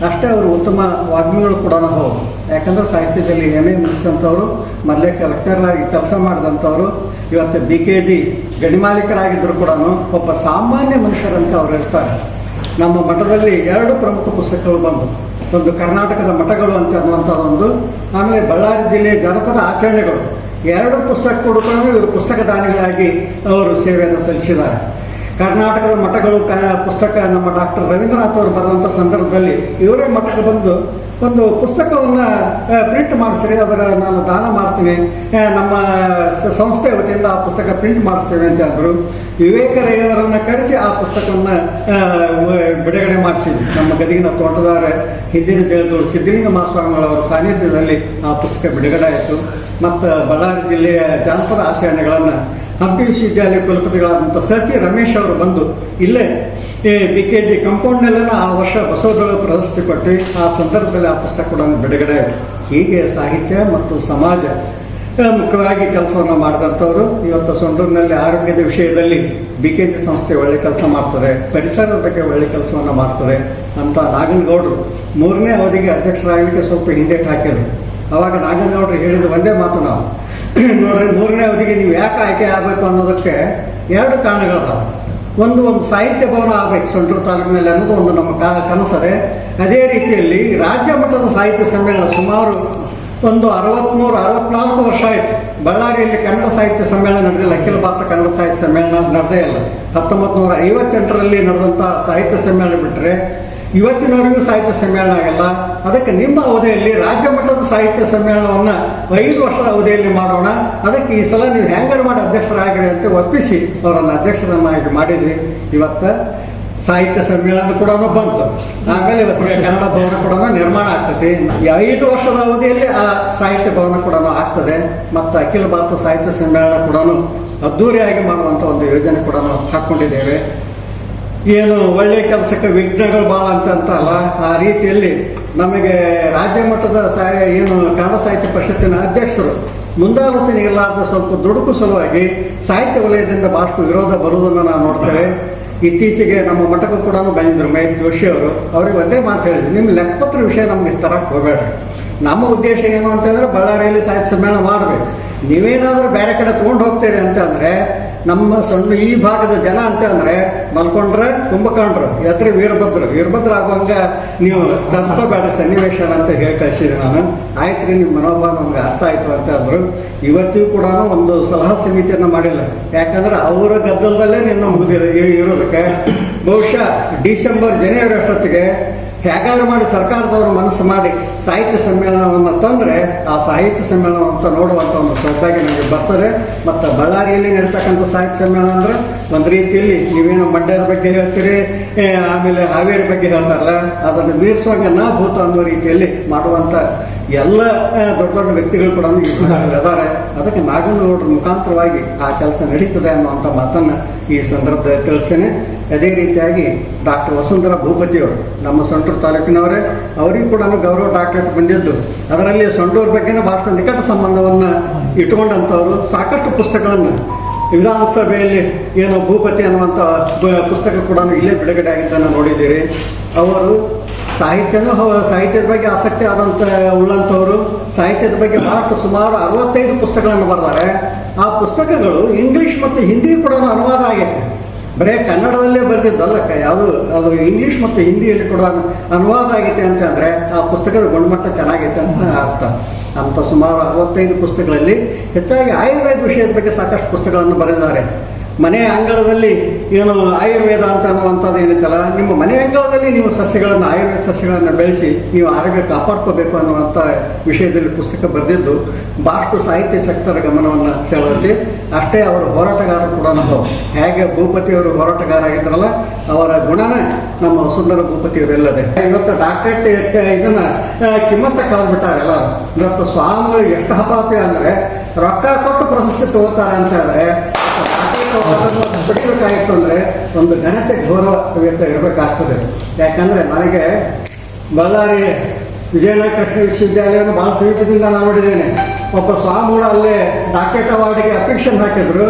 ಅಷ್ಟೇ ಅವರು ಉತ್ತಮ ವಾಗ್ಮಿಗಳು ಕೂಡ ಹೌದು ಯಾಕಂದ್ರೆ ಸಾಹಿತ್ಯದಲ್ಲಿ ಎ ಮುಗಿಸಿದಂಥವ್ರು, ಮೊದಲೇ ಲೆಕ್ಚರ್ ಆಗಿ ಕೆಲಸ ಮಾಡಿದಂಥವ್ರು, ಇವತ್ತು ಬಿ ಕೆ ಜಿ ಗಡಿಮಾಲೀಕರಾಗಿದ್ದರೂ ಕೂಡ ಒಬ್ಬ ಸಾಮಾನ್ಯ ಮನುಷ್ಯರಂತೆ ಅವರು ಇರ್ತಾರೆ. ನಮ್ಮ ಮಠದಲ್ಲಿ ಎರಡು ಪ್ರಮುಖ ಪುಸ್ತಕಗಳು ಬಂದವು. ಒಂದು ಕರ್ನಾಟಕದ ಮಠಗಳು ಅಂತ ಅನ್ನುವಂಥದ್ದೊಂದು ಆಮೇಲೆ ಬಳ್ಳಾರಿ ಜಿಲ್ಲೆಯ ಜನಪದ ಆಚರಣೆಗಳು. ಎರಡು ಪುಸ್ತಕ ಕೂಡ ಇವರು ಪುಸ್ತಕ ದಾನಿಗಳಾಗಿ ಅವರು ಸೇವೆಯನ್ನು ಸಲ್ಲಿಸಿದ್ದಾರೆ. ಕರ್ನಾಟಕದ ಮಠಗಳು ಪುಸ್ತಕ ನಮ್ಮ ಡಾಕ್ಟರ್ ರವೀಂದ್ರನಾಥ್ ಅವರು ಬರೆದಂಥ ಸಂದರ್ಭದಲ್ಲಿ ಇವರೇ ಮಠಕ್ಕೆ ಬಂದು ಒಂದು ಪುಸ್ತಕವನ್ನು ಪ್ರಿಂಟ್ ಮಾಡಿಸ್ರಿ, ಅದರ ನಾನು ದಾನ ಮಾಡ್ತೀನಿ ನಮ್ಮ ಸಂಸ್ಥೆ ವತಿಯಿಂದ ಆ ಪುಸ್ತಕ ಪ್ರಿಂಟ್ ಮಾಡಿಸ್ತೇವೆ ಅಂತ ಅಂದರು. ವಿವೇಕರಯ್ಯವರನ್ನು ಕರೆಸಿ ಆ ಪುಸ್ತಕವನ್ನು ಬಿಡುಗಡೆ ಮಾಡಿಸಿದ್ವಿ ನಮ್ಮ ಗದಗಿನ ತೋಟದಾರ ಹಿಂದಿನ ತಿಳಿದು ಸಿದ್ಧಲಿಂಗ ಮಹಾಸ್ವಾಮಿಗಳವರ ಸಾನ್ನಿಧ್ಯದಲ್ಲಿ ಆ ಪುಸ್ತಕ ಬಿಡುಗಡೆ ಆಯಿತು. ಮತ್ತು ಬಳ್ಳಾರಿ ಜಿಲ್ಲೆಯ ಜಾನಪದ ಆಚರಣೆಗಳನ್ನು ಹಂಪಿ ವಿಶ್ವವಿದ್ಯಾಲಯ ಕುಲಪತಿಗಳಾದಂಥ ಸಚಿ ರಮೇಶ್ ಅವರು ಬಂದು ಇಲ್ಲೇ ಬಿ ಕೆ ಜಿ ಕಂಪೌಂಡ್ನಲ್ಲೆಲ್ಲ ಆ ವರ್ಷ ಬಸವದಳ ಪ್ರಶಸ್ತಿ ಕೊಟ್ಟು ಆ ಸಂದರ್ಭದಲ್ಲಿ ಆ ಪುಸ್ತಕ ಕೂಡ ಬಿಡುಗಡೆ. ಹೀಗೆ ಸಾಹಿತ್ಯ ಮತ್ತು ಸಮಾಜ ಮುಖ್ಯವಾಗಿ ಕೆಲಸವನ್ನು ಮಾಡಿದಂಥವರು ಇವತ್ತು ಸೊಂಡೂರಿನಲ್ಲಿ ಆರೋಗ್ಯದ ವಿಷಯದಲ್ಲಿ ಬಿ ಕೆ ಜಿ ಸಂಸ್ಥೆ ಒಳ್ಳೆ ಕೆಲಸ ಮಾಡ್ತದೆ, ಪರಿಸರದ ಬಗ್ಗೆ ಒಳ್ಳೆ ಕೆಲಸವನ್ನು ಮಾಡ್ತದೆ ಅಂತ ನಾಗನಗೌಡರು ಮೂರನೇ ಅವಧಿಗೆ ಅಧ್ಯಕ್ಷರಾಗಲಿಕ್ಕೆ ಸ್ವಲ್ಪ ಹಿಂದೇಟು ಹಾಕಿದರು ಅವಾಗ ನಾಗನಗೌಡರು ಹೇಳಿದ ಒಂದೇ ಮಾತು ನಾವು ನೋಡ್ರಿ, ಮೂರನೇ ಅವಧಿಗೆ ನೀವು ಯಾಕೆ ಆಯ್ಕೆ ಆಗಬೇಕು ಅನ್ನೋದಕ್ಕೆ ಎರಡು ಕಾರಣಗಳದಾವೆ. ಒಂದು ಒಂದು ಸಾಹಿತ್ಯ ಭವನ ಆಗಬೇಕು ಸೊಂಟೂರು ತಾಲೂಕಿನಲ್ಲಿ ಅನ್ನೋದು ಒಂದು ನಮ್ಮ ಕಾಲ ಕನಸದೆ. ಅದೇ ರೀತಿಯಲ್ಲಿ ರಾಜ್ಯ ಮಟ್ಟದ ಸಾಹಿತ್ಯ ಸಮ್ಮೇಳನ ಸುಮಾರು ಒಂದು ಅರವತ್ಮೂರು, ಅರವತ್ನಾಲ್ಕು ವರ್ಷ ಆಯಿತು. ಬಳ್ಳಾರಿಯಲ್ಲಿ ಕನ್ನಡ ಸಾಹಿತ್ಯ ಸಮ್ಮೇಳನ ನಡೆದಿಲ್ಲ. ಅಖಿಲ ಭಾರತ ಕನ್ನಡ ಸಾಹಿತ್ಯ ಸಮ್ಮೇಳನ ನಡೆದೇ ಇಲ್ಲ. ಹತ್ತೊಂಬತ್ತು ನೂರ ಐವತ್ತೆಂಟರಲ್ಲಿ ನಡೆದಂಥ ಸಾಹಿತ್ಯ ಸಮ್ಮೇಳನ ಬಿಟ್ಟರೆ ಇವತ್ತಿನವರೆಗೂ ಸಾಹಿತ್ಯ ಸಮ್ಮೇಳನ ಆಗಲ್ಲ. ಅದಕ್ಕೆ ನಿಮ್ಮ ಅವಧಿಯಲ್ಲಿ ರಾಜ್ಯ ಮಟ್ಟದ ಸಾಹಿತ್ಯ ಸಮ್ಮೇಳನವನ್ನು ಐದು ವರ್ಷದ ಅವಧಿಯಲ್ಲಿ ಮಾಡೋಣ. ಅದಕ್ಕೆ ಈ ಸಲ ನೀವು ಹ್ಯಾಂಗರ್ ಮಾಡಿ ಅಧ್ಯಕ್ಷರಾಗಿರಿ ಅಂತ ಒಪ್ಪಿಸಿ ಅವರನ್ನು ಅಧ್ಯಕ್ಷರನ್ನಾಗಿ ಮಾಡಿದ್ವಿ. ಇವತ್ತು ಸಾಹಿತ್ಯ ಸಮ್ಮೇಳನ ಕೂಡ ಬಂತು. ಆಮೇಲೆ ಇವತ್ತು ಕನ್ನಡ ಭವನ ಕೂಡ ನಿರ್ಮಾಣ ಆಗ್ತದೆ. ಐದು ವರ್ಷದ ಅವಧಿಯಲ್ಲಿ ಆ ಸಾಹಿತ್ಯ ಭವನ ಕೂಡ ಆಗ್ತದೆ. ಮತ್ತು ಅಖಿಲ ಭಾರತ ಸಾಹಿತ್ಯ ಸಮ್ಮೇಳನ ಕೂಡ ಅದ್ದೂರಿಯಾಗಿ ಮಾಡುವಂಥ ಒಂದು ಯೋಜನೆ ಕೂಡ ಹಾಕ್ಕೊಂಡಿದ್ದೇವೆ ಏನು ಒಳ್ಳೆ ಕೆಲಸಕ್ಕೆ ವಿಘ್ನಗಳು ಭಾಳ ಅಂತ ಅಂತಲ್ಲ ಆ ರೀತಿಯಲ್ಲಿ ನಮಗೆ ರಾಜ್ಯ ಮಟ್ಟದ ಸಾಯ ಏನು ಕನ್ನಡ ಸಾಹಿತ್ಯ ಪರಿಷತ್ತಿನ ಅಧ್ಯಕ್ಷರು ಮುಂದಾಲೋಚನೆ ಇಲ್ಲಾರ್ದ ಸ್ವಲ್ಪ ದುಡುಕು ಸಲುವಾಗಿ ಸಾಹಿತ್ಯ ವಲಯದಿಂದ ಬಹಳಷ್ಟು ವಿರೋಧ ಬರುವುದನ್ನು ನಾವು ನೋಡ್ತೇವೆ. ಇತ್ತೀಚೆಗೆ ನಮ್ಮ ಮಠಕ್ಕೂ ಕೂಡ ಬಂದಿದ್ರು ಮಹೇಶ್ ಜೋಶಿ ಅವರು. ಅವ್ರಿಗೆ ಒಂದೇ ಮಾತು ಹೇಳಿದ್ರು, ನಿಮ್ಮ ಲೆಕ್ಕಪತ್ರ ವಿಷಯ ನಮ್ಗೆ ತರಕ್ಕೆ ಹೋಗಬೇಡ್ರಿ ನಮ್ಮ ಉದ್ದೇಶ ಏನು ಅಂತಂದ್ರೆ ಬಳ್ಳಾರಿಯಲ್ಲಿ ಸಾಹಿತ್ಯ ಸಮ್ಮೇಳನ ಮಾಡಬೇಕು. ನೀವೇನಾದರೂ ಬೇರೆ ಕಡೆ ತೊಗೊಂಡು ಹೋಗ್ತೀರಿ ಅಂತ ಅಂದ್ರೆ ನಮ್ಮ ಸಣ್ಣ ಈ ಭಾಗದ ಜನ ಅಂತ ಅಂದ್ರೆ ಮಲ್ಕೊಂಡ್ರೆ ಕುಂಭಕಂಡ್ರು ಎತ್ರಿ ವೀರಭದ್ರ ವೀರಭದ್ರ ಆಗುವಂಗ ನೀವು ಬೇಡ ಸನ್ನಿವೇಶ ಅಂತ ಹೇಳಿ ಕಳಿಸಿದೆ ನಾನು. ಆಯ್ತು ರೀ, ನಿಮ್ಮ ಮನೋಭಾವ ನಮ್ಗೆ ಅರ್ಥ ಆಯ್ತು ಅಂತ ಅಂದ್ರು. ಇವತ್ತಿಗೂ ಕೂಡ ಒಂದು ಸಲಹಾ ಸಮಿತಿಯನ್ನ ಮಾಡಿಲ್ಲ. ಯಾಕಂದ್ರೆ ಅವರ ಗದ್ದಲದಲ್ಲೇ ನಿನ್ನ ಮುಗಿದಿರೋ ಇರೋದಕ್ಕೆ. ಬಹುಶಃ ಡಿಸೆಂಬರ್, ಜನವರಿ ಅಷ್ಟೊತ್ತಿಗೆ ಹೇಗಾದ್ರೂ ಮಾಡಿ ಸರ್ಕಾರದವರು ಮನಸ್ಸು ಮಾಡಿ ಸಾಹಿತ್ಯ ಸಮ್ಮೇಳನವನ್ನು ತಂದ್ರೆ ಆ ಸಾಹಿತ್ಯ ಸಮ್ಮೇಳನ ಅಂತ ನೋಡುವಂಥ ಒಂದು ಸೌಭಾಗ್ಯ ನಮಗೆ ಬರ್ತದೆ. ಮತ್ತು ಬಳ್ಳಾರಿಯಲ್ಲಿ ನಡೀತಕ್ಕಂಥ ಸಾಹಿತ್ಯ ಸಮ್ಮೇಳನ ಅಂದ್ರೆ ಒಂದು ರೀತಿಯಲ್ಲಿ ನೀವೇನು ಮಂಡ್ಯದ ಬಗ್ಗೆ ಹೇಳ್ತೀರಿ ಆಮೇಲೆ ಹಾವೇರಿ ಬಗ್ಗೆ ಹೇಳ್ತಾರಲ್ಲ, ಅದನ್ನು ಮೀರಿಸುವಂಗೆ ನಾ ಭೂತ ಅನ್ನೋ ರೀತಿಯಲ್ಲಿ ಮಾಡುವಂತ ಎಲ್ಲ ದೊಡ್ಡ ದೊಡ್ಡ ವ್ಯಕ್ತಿಗಳು ಕೂಡ ಇದ್ದಾರೆ ಅದಕ್ಕೆ ನಾಗನಗೌಡರ ಮುಖಾಂತರವಾಗಿ ಆ ಕೆಲಸ ನಡೀತದೆ ಅನ್ನುವಂಥ ಮಾತನ್ನು ಈ ಸಂದರ್ಭದಲ್ಲಿ ತಿಳಿಸ್ತೇನೆ. ಅದೇ ರೀತಿಯಾಗಿ ಡಾಕ್ಟರ್ ವಸುಂಧರ ಭೂಪತಿಯವರು, ನಮ್ಮ ಸೊಂಟೂರು ತಾಲೂಕಿನವರೇ, ಅವರಿಗೂ ಕೂಡ ಗೌರವ ಡಾಕ್ಟರೇಟ್ ಬಂದಿದ್ದು. ಅದರಲ್ಲಿ ಸೊಂಟೂರು ಬಗ್ಗೆನೇ ಬಹಳಷ್ಟು ನಿಕಟ ಸಂಬಂಧವನ್ನು ಇಟ್ಟುಕೊಂಡಂಥವರು, ಸಾಕಷ್ಟು ಪುಸ್ತಕಗಳನ್ನು ವಿಧಾನಸಭೆಯಲ್ಲಿ ಏನು ಭೂಪತಿ ಅನ್ನುವಂಥ ಪುಸ್ತಕ ಕೂಡ ಇಲ್ಲೇ ಬಿಡುಗಡೆ ಆಗಿದ್ದನ್ನು ನೋಡಿದ್ದೀರಿ. ಅವರು ಸಾಹಿತ್ಯನೂ ಸಾಹಿತ್ಯದ ಬಗ್ಗೆ ಆಸಕ್ತಿ ಆದಂಥ, ಉಳ್ಳಂಥವರು. ಸಾಹಿತ್ಯದ ಬಗ್ಗೆ ಬಹಳಷ್ಟು ಸುಮಾರು ಅರವತ್ತೈದು ಪುಸ್ತಕಗಳನ್ನು ಬರೆದಾರೆ. ಆ ಪುಸ್ತಕಗಳು ಇಂಗ್ಲಿಷ್ ಮತ್ತು ಹಿಂದಿ ಕೂಡ ಅನುವಾದ ಆಗೈತೆ. ಬರೇ ಕನ್ನಡದಲ್ಲೇ ಬರೆದಿದ್ದಲ್ಲಕ್ಕ ಯಾವುದು, ಅದು ಇಂಗ್ಲಿಷ್ ಮತ್ತು ಹಿಂದಿಯಲ್ಲಿ ಕೂಡ ಅನುವಾದ ಆಗೈತೆ ಅಂತ ಅಂದ್ರೆ ಆ ಪುಸ್ತಕದ ಗುಣಮಟ್ಟ ಚೆನ್ನಾಗೈತೆ ಅಂತ ಅರ್ಥ. ಅಂತ ಸುಮಾರು ಅರವತ್ತೈದು ಪುಸ್ತಕಗಳಲ್ಲಿ ಹೆಚ್ಚಾಗಿ ಆಯುರ್ವೇದ ವಿಷಯದ ಬಗ್ಗೆ ಸಾಕಷ್ಟು ಪುಸ್ತಕಗಳನ್ನು ಬರೆದಿದ್ದಾರೆ. ಮನೆ ಅಂಗಳದಲ್ಲಿ ಏನು ಆಯುರ್ವೇದ ಅಂತ ಅನ್ನುವಂಥದ್ದು ಏನಿತ್ತಲ್ಲ, ನಿಮ್ಮ ಮನೆ ಅಂಗಳದಲ್ಲಿ ನೀವು ಸಸ್ಯಗಳನ್ನು, ಆಯುರ್ವೇದ ಸಸ್ಯಗಳನ್ನು ಬೆಳೆಸಿ ನೀವು ಆರೋಗ್ಯ ಕಾಪಾಡ್ಕೋಬೇಕು ಅನ್ನುವಂಥ ವಿಷಯದಲ್ಲಿ ಪುಸ್ತಕ ಬರೆದಿದ್ದು ಭಾಳಷ್ಟು ಸಾಹಿತ್ಯ ಸೆಕ್ಟರ್ ಗಮನವನ್ನು ಸೆಳೆಯುತ್ತೆ ಅಷ್ಟೇ ಅವರು ಹೋರಾಟಗಾರರು ಕೂಡ ನಾವು. ಹೇಗೆ ಭೂಪತಿಯವರು ಹೋರಾಟಗಾರ ಆಗಿದ್ರಲ್ಲ ಅವರ ಗುಣನ ನಮ್ಮ ಸುಂದರ ಭೂಪತಿಯವರೆಲ್ಲದೆ ಇವತ್ತು ಡಾಕ್ಟರೇಟ್ ಇದನ್ನ ಕಿಮ್ಮತ್ತ ಕಳೆದ್ಬಿಟ್ಟಾರಲ್ಲ ಇವತ್ತು ಸ್ವಾಮಿಗಳು ಎಷ್ಟು ಹಪಾಪಿ ಅಂದ್ರೆ, ರೊಕ್ಕ ಕೊಟ್ಟು ಪ್ರಶಸ್ತಿ ತಗೋತಾರೆ ಅಂತ ಹೇಳಿದ್ರೆ ಪಡಿಬೇಕಾಗಿತ್ತು ಅಂದ್ರೆ ಒಂದು ಘನತೆ ಗೌರವ ಇರಬೇಕಾಗ್ತದೆ. ಯಾಕಂದ್ರೆ ನನಗೆ ಬಳ್ಳಾರಿ ವಿಜಯನಗರ ಕೃಷ್ಣ ವಿಶ್ವವಿದ್ಯಾಲಯವನ್ನು ಬಹಳ ಸಮೀಪದಿಂದ ನಾನು ನೋಡಿದ್ದೇನೆ. ಒಬ್ಬ ಸ್ವಾಮಿಗಳು ಅಲ್ಲೇ ಡಾಕೆಟ್ ಅವಾರ್ಡ್ಗೆ ಅಪ್ಲಿಕೇಶನ್ ಹಾಕಿದ್ರು.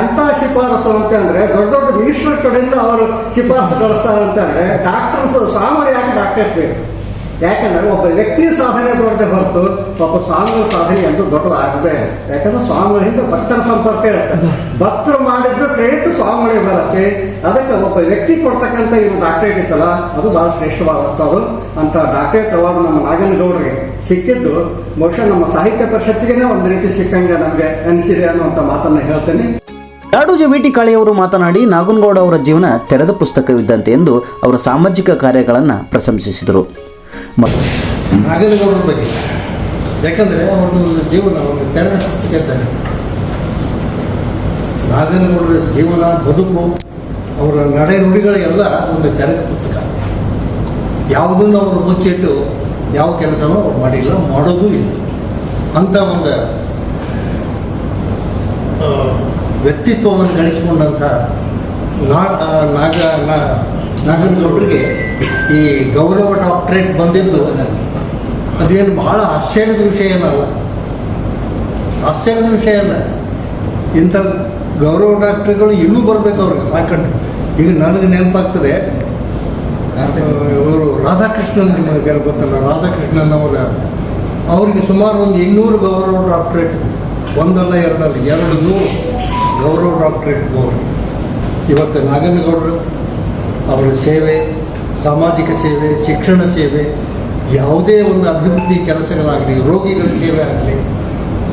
ಎಂತ ಶಿಫಾರಸು ಅಂತ ಅಂದ್ರೆ ದೊಡ್ಡ ದೊಡ್ಡ ಮಿನಿಸ್ಟರ್ ಕಡೆಯಿಂದ ಅವರು ಶಿಫಾರಸು ಕಳಿಸ್ತಾರೆ ಅಂತಂದ್ರೆ ಡಾಕ್ಟರ್ಸ್ ಸ್ವಾಮಿಗಳು ಯಾಕೆ ಡಾಕ್ಟರ್ ಬೇಕು? ಯಾಕಂದ್ರೆ ಒಬ್ಬ ವ್ಯಕ್ತಿ ಸಾಧನೆ ದೊಡ್ಡದೆ ಹೊರತು ಒಬ್ಬ ಸ್ವಾಮಿಗಳ ಸಾಧನೆ ಎಂದು ದೊಡ್ಡದಾಗದೇ ಯಾಕಂದ್ರೆ ಸ್ವಾಮಿಗಳ ಹಿಂದೆ ಭಕ್ತರ ಸಂಪರ್ಕ ಇರುತ್ತೆ. ಭಕ್ತರು ಮಾಡಿದ್ದು ಕ್ರೆಡಿಟ್ ಸ್ವಾಮಿಗಳಿಗೆ ಬರುತ್ತೆ ಅದಕ್ಕೆ ಒಬ್ಬ ವ್ಯಕ್ತಿ ಕೊಡ್ತಕ್ಕಂಥ ಒಂದು ಡಾಕ್ಟರೇಟ್ ಇತ್ತಲ್ಲ, ಅದು ಬಹಳ ಶ್ರೇಷ್ಠವಾದಂಥದ್ದು ಅಂತ ಡಾಕ್ಟರೇಟ್ ಅವಾರ್ಡ್ ನಮ್ಮ ನಾಗನಗೌಡರಿಗೆ ಸಿಕ್ಕಿದ್ದು. ಬಹುಶಃ ನಮ್ಮ ಸಾಹಿತ್ಯ ಪರಿಷತ್ತಿಗೆ ಒಂದು ರೀತಿ ಸಿಕ್ಕಂಗೆ ನಮಗೆ ಅನಿಸಿದೆ ಅನ್ನುವಂಥ ಮಾತನ್ನ ಹೇಳ್ತೇನೆ. ಡಾಡು ವೇಟಿ ಕಾಳೆಯವರು ಮಾತನಾಡಿ ನಾಗನಗೌಡ ಅವರ ಜೀವನ ತೆರೆದ ಪುಸ್ತಕವಿದ್ದಂತೆ ಎಂದು ಅವರ ಸಾಮಾಜಿಕ ಕಾರ್ಯಗಳನ್ನು ಪ್ರಶಂಸಿಸಿದರು. ನಾಗನಗೌಡರ ಬಗ್ಗೆ. ಯಾಕಂದರೆ ಅವ್ರದ್ದು ಒಂದು ಜೀವನ ಒಂದು ಪುಸ್ತಕ ಇದ್ದಾಗ ನಾಗನಗೌಡರ ಜೀವನ, ಬದುಕು, ಅವರ ನಡೆ ನುಡಿಗಳಿಗೆಲ್ಲ ಒಂದು ತೆರೆದ ಪುಸ್ತಕ. ಯಾವುದನ್ನು ಅವರು ಮುಚ್ಚಿಟ್ಟು ಯಾವ ಕೆಲಸನೂ ಅವ್ರು ಮಾಡಿಲ್ಲ, ಮಾಡೋದೂ ಇಲ್ಲ. ಅಂತ ಒಂದು ವ್ಯಕ್ತಿತ್ವವನ್ನು ಗಳಿಸಿಕೊಂಡಂಥ ನಾಗ ನಾ ನಾಗನಗೌಡರಿಗೆ ಈ ಗೌರವ ಡಾಕ್ಟರೇಟ್ ಬಂದಿದ್ದು ಅದೇನು ಬಹಳ ಆಶ್ಚರ್ಯದ ವಿಷಯ ಏನಲ್ಲ. ಆಶ್ಚರ್ಯದ ವಿಷಯ ಅಲ್ಲ. ಇಂಥ ಗೌರವ ಡಾಕ್ಟರ್ಗಳು ಇನ್ನೂ ಬರಬೇಕು ಅವ್ರಿಗೆ, ಸಾಕಂಡು. ಈಗ ನನಗೆ ನೆನಪಾಗ್ತದೆ ಇವರು ರಾಧಾಕೃಷ್ಣನ್ ಗೊತ್ತಲ್ಲ, ರಾಧಾಕೃಷ್ಣನ್ ಅವರ, ಅವರಿಗೆ ಸುಮಾರು ಒಂದು ಇನ್ನೂರು ಗೌರವ ಡಾಕ್ಟರೇಟ್, ಒಂದಲ್ಲ ಎರಡಲ್ಲ, ಎರಡು ನೂರು ಗೌರವ ಡಾಕ್ಟರೇಟ್ ಗೌರವ ಇವತ್ತು ನಾಗನಗೌಡರು ಅವರ ಸೇವೆ, ಸಾಮಾಜಿಕ ಸೇವೆ, ಶಿಕ್ಷಣ ಸೇವೆ, ಯಾವುದೇ ಒಂದು ಅಭಿವೃದ್ಧಿ ಕೆಲಸಗಳಾಗಲಿ, ರೋಗಿಗಳ ಸೇವೆ ಆಗಲಿ,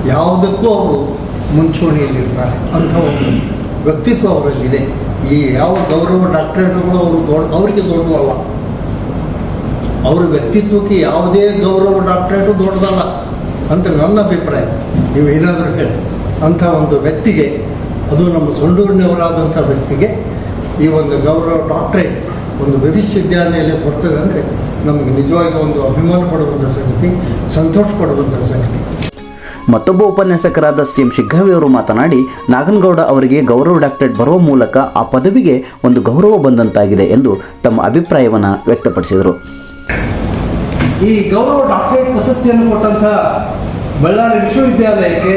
ಯಾವುದಕ್ಕೂ ಅವರು ಮುಂಚೂಣಿಯಲ್ಲಿರ್ತಾರೆ. ಅಂಥ ಒಂದು ವ್ಯಕ್ತಿತ್ವ ಅವರಲ್ಲಿದೆ. ಈ ಯಾವ ಗೌರವ ಡಾಕ್ಟರೇಟ್ಗಳು ಅವರು ದೊಡ್ಡ, ಅವರಿಗೆ ದೊಡ್ಡವಲ್ಲ ಅವರ ವ್ಯಕ್ತಿತ್ವಕ್ಕೆ ಯಾವುದೇ ಗೌರವ ಡಾಕ್ಟರೇಟು ದೊಡ್ಡದಲ್ಲ ಅಂತ ನನ್ನ ಅಭಿಪ್ರಾಯ. ನೀವು ಏನಾದರೂ ಹೇಳಿ. ಅಂಥ ಒಂದು ವ್ಯಕ್ತಿಗೆ, ಅದು ನಮ್ಮ ಸೊಂಡೂರಿನವರಾದಂಥ ವ್ಯಕ್ತಿಗೆ ಈ ಒಂದು ಗೌರವ ಡಾಕ್ಟ್ರೇಟ್ ಒಂದು ವಿಶ್ವವಿದ್ಯಾಲಯ ಬರ್ತದೆ ಅಂದರೆ ನಮಗೆ ನಿಜವಾಗಿ ಒಂದು ಅಭಿಮಾನ ಪಡುವಂಥ ಸಂಗತಿ ಸಂತೋಷ ಪಡುವಂಥ ಸಂಗತಿ. ಮತ್ತೊಬ್ಬ ಉಪನ್ಯಾಸಕರಾದ ಸಿ ಎಂ ಶಿಗ್ಗಾವಿ ಅವರು ಮಾತನಾಡಿ ನಾಗನಗೌಡ ಅವರಿಗೆ ಗೌರವ ಡಾಕ್ಟರೇಟ್ ಬರುವ ಮೂಲಕ ಆ ಪದವಿಗೆ ಒಂದು ಗೌರವ ಬಂದಂತಾಗಿದೆ ಎಂದು ತಮ್ಮ ಅಭಿಪ್ರಾಯವನ್ನು ವ್ಯಕ್ತಪಡಿಸಿದರು. ಈ ಗೌರವ ಡಾಕ್ಟರೇಟ್ ಪ್ರಶಸ್ತಿಯನ್ನು ಕೊಟ್ಟಂತಹ ಬಳ್ಳಾರಿ ವಿಶ್ವವಿದ್ಯಾಲಯಕ್ಕೆ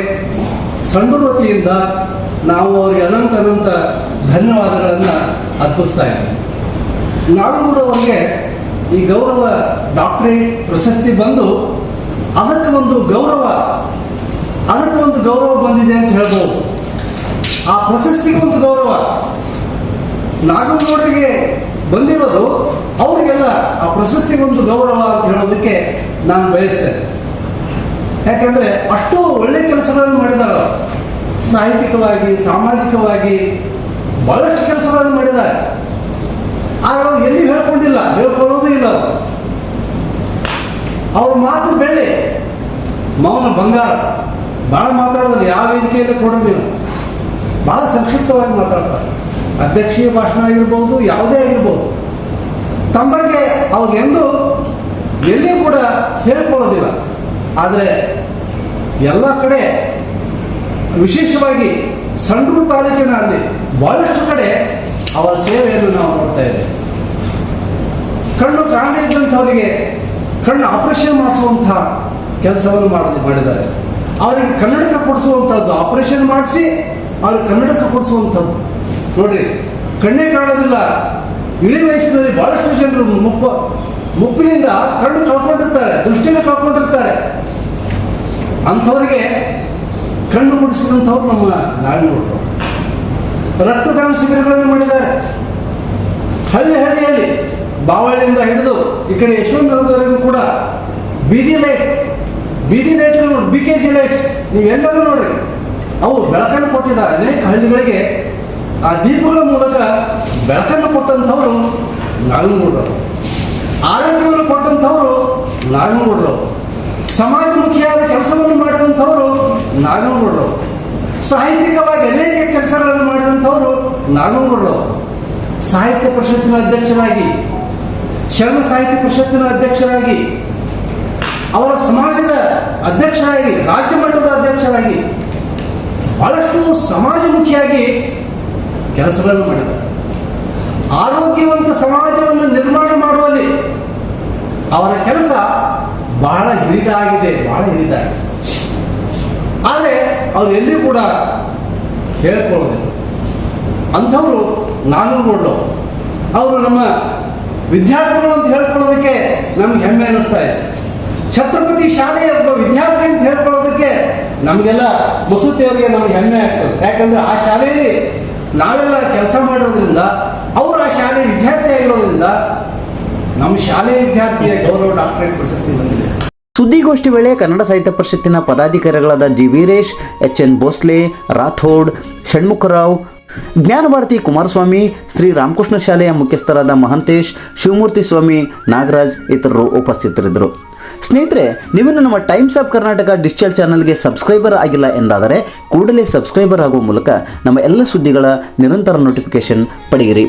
ಸಂಡೂರು ವತಿಯಿಂದ ನಾವು ಅವರಿಗೆ ಅನಂತ ಅನಂತ ಧನ್ಯವಾದಗಳನ್ನು ಅರ್ಪಿಸ್ತಾ ಇದ್ದೇವೆ. ಕೂಡ ಅವರಿಗೆ ಈ ಗೌರವ ಡಾಕ್ಟರೇಟ್ ಪ್ರಶಸ್ತಿ ಬಂದು ಅದಕ್ಕೆ ಒಂದು ಗೌರವ, ಅದಕ್ಕೆ ಒಂದು ಗೌರವ ಬಂದಿದೆ ಅಂತ ಹೇಳ್ಬೋದು. ಆ ಪ್ರಶಸ್ತಿಗೆ ಒಂದು ಗೌರವ. ನಾಗನಗೌಡರಿಗೆ ಬಂದಿರೋದು ಅವರಿಗೆಲ್ಲ ಆ ಪ್ರಶಸ್ತಿಗೆ ಒಂದು ಗೌರವ ಅಂತ ಹೇಳೋದಕ್ಕೆ ನಾನು ಬಯಸ್ತೇನೆ. ಯಾಕಂದ್ರೆ ಅಷ್ಟು ಒಳ್ಳೆ ಕೆಲಸಗಳನ್ನು ಮಾಡಿದ್ದಾರೆ ಅವರು. ಸಾಹಿತ್ಯಿಕವಾಗಿ, ಸಾಮಾಜಿಕವಾಗಿ ಬಹಳಷ್ಟು ಕೆಲಸಗಳನ್ನು ಮಾಡಿದ್ದಾರೆ. ಆದ್ರೆ ಅವ್ರು ಎಲ್ಲಿ ಹೇಳ್ಕೊಂಡಿಲ್ಲ, ಹೇಳ್ಕೊಳ್ಳೋದು ಇಲ್ಲ ಅವರು. ಮಾತು ಬೆಳ್ಳಿ, ಮೌನ ಬಂಗಾರ. ಬಹಳ ಮಾತಾಡೋದಿಲ್ಲ, ಯಾವ ವೇದಿಕೆಯಲ್ಲಿ ಕೊಡೋದಿಲ್ಲ ಬಹಳ ಸಂಕ್ಷಿಪ್ತವಾಗಿ ಮಾತಾಡ್ತಾರೆ. ಅಧ್ಯಕ್ಷೀಯ ಭಾಷಣ ಆಗಿರ್ಬೋದು, ಯಾವುದೇ ಆಗಿರ್ಬೋದು. ತಮ್ಮ ಬಗ್ಗೆ ಅವ್ರಿಗೆಂದು ಎಲ್ಲಿ ಕೂಡ ಹೇಳ್ಕೊಳ್ಳೋದಿಲ್ಲ. ಆದರೆ ಎಲ್ಲ ಕಡೆ ವಿಶೇಷವಾಗಿ ಸಂಡೂರು ತಾಲೂಕಿನಲ್ಲಿ ಬಹಳಷ್ಟು ಕಡೆ ಅವರ ಸೇವೆಯನ್ನು ನಾವು ನೋಡ್ತಾ ಇದ್ದೇವೆ. ಕಣ್ಣು ಕಾಣದೇ ಇದ್ದಂಥವರಿಗೆ ಕಣ್ಣು ಆಪರೇಷನ್ ಮಾಡಿಸುವಂತಹ ಕೆಲಸವನ್ನು ಮಾಡಿ ಮಾಡಿದ್ದಾರೆ. ಅವರಿಗೆ ಕನ್ನಡಕ ಕೊಡಿಸುವಂಥದ್ದು ಆಪರೇಷನ್ ಮಾಡಿಸಿ ಅವ್ರಿಗೆ ಕನ್ನಡಕ ಕೊಡಿಸುವಂಥದ್ದು. ನೋಡ್ರಿ, ಕಣ್ಣೇ ಕಾಣೋದಿಲ್ಲ. ಇಳಿ ವಯಸ್ಸಿನಲ್ಲಿ ಬಹಳಷ್ಟು ಜನರು ಮುಪ್ಪ, ಮುಪ್ಪಿನಿಂದ ಕಣ್ಣು ಕಳ್ಕೊಂಡಿರ್ತಾರೆ ದೃಷ್ಟಿನ ಕಳ್ಕೊಂಡಿರ್ತಾರೆ ಅಂಥವರಿಗೆ ಕಣ್ಣು ಮುಡಿಸಿದಂಥವ್ರು ನಮ್ಮ ನಾಡಿನವರು ರಕ್ತದಾನ ಶಿಬಿರಗಳನ್ನು ಮಾಡಿದ್ದಾರೆ. ಹಳ್ಳಿ ಹಳ್ಳಿಯಲ್ಲಿ ಬಾವಳಿಯಿಂದ ಹಿಡಿದು ಈ ಕಡೆ ಯಶವಂತರದವರೆಗೂ ಕೂಡ ಬೀದಿ ಲೈಟ್ ಬೀದಿ light B K G lights, ನೀವೆಲ್ಲರೂ ನೋಡ್ರಿ. ಅವು ಬೆಳಕನ್ನು ಕೊಟ್ಟಿದ್ದಾರೆ. ಅನೇಕ ಹಳ್ಳಿಗಳಿಗೆ ಆ ದೀಪಗಳ ಮೂಲಕ ಬೆಳಕನ್ನು ಕೊಟ್ಟಂಥವರು ನಾಗನಗೌಡರು ಆರೋಗ್ಯವನ್ನು ಕೊಟ್ಟಂಥವರು ನಾಗನಗೌಡರು ಸಮಾಜಮುಖಿಯಾದ ಕೆಲಸವನ್ನು ಮಾಡಿದಂಥವರು ನಾಗನಗೌಡರು. ಸಾಹಿತ್ಯಿಕವಾಗಿ ಅನೇಕ ಕೆಲಸಗಳನ್ನು ಮಾಡಿದಂಥವರು ನಾಗನಗೌಡರು. ಸಾಹಿತ್ಯ ಪರಿಷತ್ತಿನ ಅಧ್ಯಕ್ಷರಾಗಿ, ಶರಣ ಸಾಹಿತ್ಯ ಪರಿಷತ್ತಿನ ಅಧ್ಯಕ್ಷರಾಗಿ, ಅವರ ಸಮಾಜದ ಅಧ್ಯಕ್ಷರಾಗಿ, ರಾಜ್ಯ ಮಟ್ಟದ ಅಧ್ಯಕ್ಷರಾಗಿ ಬಹಳಷ್ಟು ಸಮಾಜಮುಖಿಯಾಗಿ ಕೆಲಸಗಳನ್ನು ಮಾಡಿದರು. ಆರೋಗ್ಯವಂತ ಸಮಾಜವನ್ನು ನಿರ್ಮಾಣ ಮಾಡುವಲ್ಲಿ ಅವರ ಕೆಲಸ ಬಹಳ ಹಿರಿದಾಗಿದೆ ಬಹಳ ಹಿರಿದಾಗಿದೆ. ಆದರೆ ಅವ್ರು ಎಲ್ಲಿ ಕೂಡ ಹೇಳ್ಕೊಳ್ಳೋದಿಲ್ಲ. ನಾನು ನೋಡೋ ಅವರು ನಮ್ಮ ವಿದ್ಯಾರ್ಥಿಗಳು ಅಂತ ಹೇಳ್ಕೊಳ್ಳೋದಕ್ಕೆ ನಮ್ಗೆ ಹೆಮ್ಮೆ ಅನ್ನಿಸ್ತಾ ಇದೆ. ಛತ್ರಪತಿ ಶಾಲೆಯ ಒಬ್ಬ ವಿದ್ಯಾರ್ಥಿ ಅಂತ ಹೇಳ್ಕೊಳ್ಳೋದಕ್ಕೆ ನಮಗೆಲ್ಲ ಮಸೂತಿಯವರಿಗೆ ನಮ್ಗೆ ಹೆಮ್ಮೆ ಆಗ್ತದೆ. ಯಾಕಂದ್ರೆ ಆ ಶಾಲೆಯಲ್ಲಿ ನಾವೆಲ್ಲ ಕೆಲಸ ಮಾಡಿರೋದ್ರಿಂದ ಅವರು ಆ ಶಾಲೆ ವಿದ್ಯಾರ್ಥಿ ಆಗಿರೋದ್ರಿಂದ ನಮ್ಮ ಶಾಲೆಯ ವಿದ್ಯಾರ್ಥಿಯ ಗೌರವ ಡಾಕ್ಟರೇಟ್ ಪ್ರಶಸ್ತಿ ಬಂದಿದೆ. ಸುದ್ದಿಗೋಷ್ಠಿ ವೇಳೆ ಕನ್ನಡ ಸಾಹಿತ್ಯ ಪರಿಷತ್ತಿನ ಪದಾಧಿಕಾರಿಗಳಾದ G Veeresh H N Bhosle, Rathod, Shanmukharao, Jnanabharathi Kumaraswamy, Shri Ramakrishna ಶಾಲೆಯ ಮುಖ್ಯಸ್ಥರಾದ ಮಹಂತೇಶ್, ಶಿವಮೂರ್ತಿ ಸ್ವಾಮಿ ನಾಗರಾಜ್ ಇತರರು ಉಪಸ್ಥಿತರಿದ್ದರು. ಸ್ನೇಹಿತರೆ ನೀವು ನಮ್ಮ ಟೈಮ್ಸ್ ಆಫ್ ಕರ್ನಾಟಕ ಡಿಜಿಟಲ್ ಚಾನಲ್ಗೆ ಸಬ್ಸ್ಕ್ರೈಬರ್ ಆಗಿಲ್ಲ ಎಂದಾದರೆ, ಕೂಡಲೇ ಸಬ್ಸ್ಕ್ರೈಬರ್ ಆಗುವ ಮೂಲಕ ನಮ್ಮ ಎಲ್ಲ ಸುದ್ದಿಗಳ ನಿರಂತರ ನೋಟಿಫಿಕೇಶನ್ ಪಡೆಯಿರಿ.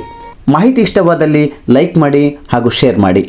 ಮಾಹಿತಿ ಇಷ್ಟವಾದಲ್ಲಿ ಲೈಕ್ ಮಾಡಿ ಹಾಗೂ ಶೇರ್ ಮಾಡಿ.